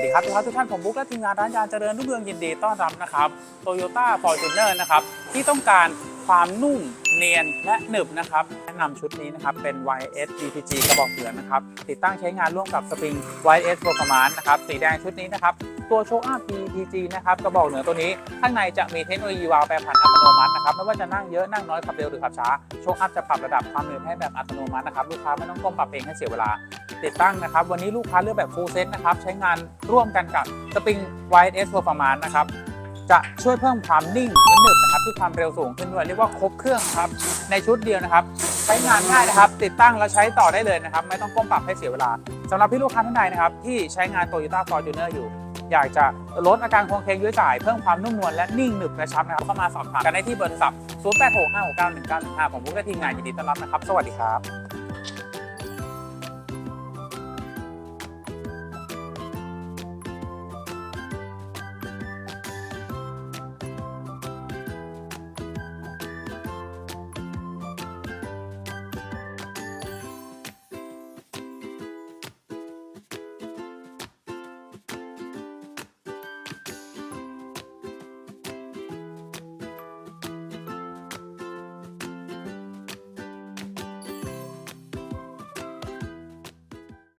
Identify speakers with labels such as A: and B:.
A: สดีครับทุกท่านทุกท่านผมบุ๊กและทีมงานร้านยานเจริญรุ่งเรืองยินดีต้อนรับนะครับโตโยต้าฟอร์จูเนะครับที่ต้องการความนุ่มเนียนและหนึบนะครับแนะนำชุดนี้นะครับเป็น YS DPG กระบอกเสือนะครับติดตั้งใช้งานร่วมกับสปริง YS Performance นะครับสีแดงชุดนี้นะครับ ตัวโชว์อัพ DPG นะครับกระบอกเหนือตัวนี้ ข้างในจะมีเทคโนโลยีวาล์วแปรผันอัตโนมัตินะครับไม่ว่าจะนั่งเยอะนั่งน้อยขับเร็วหรือขับช้าโชว์อัพจะปรับระดับความเหนื่อยให้แบบอัตโนมัตินะครับลูกค้าไม่ต้องก้มปรับเองให้เสียเวลาติดตั้งนะครับ วันนี้ลูกค้าเลือกแบบ full set นะครับใช้งานร่วมกันกับ Spring YS Performance นะครับจะช่วยเพิ่มความนิ่งและหนึบนะครับที่ความเร็วสูงขึ้นด้วยเรียกว่าครบเครื่องครับในชุดเดียวนะครับ ใช้งานง่ายนะครับ ติดตั้งแล้วใช้ต่อได้เลยนะครับ ไม่ต้องก้มปรับให้เสียเวลาสำหรับพี่ลูกค้าท่านใดนะครับ ที่ใช้งาน Toyota Fortuner อยู่ อยากจะลดอาการคลงเคงด้วยจ่าย เพิ่มความนุ่มนวลและนิ่งหนึบกระชับนะครับเข้ามาสอบถามกันได้ที่เบอร์โทรศัพท์ 0865691915ผมพุกและทีมงานยินดีต้อนรับนะครับ สวัสดีครับ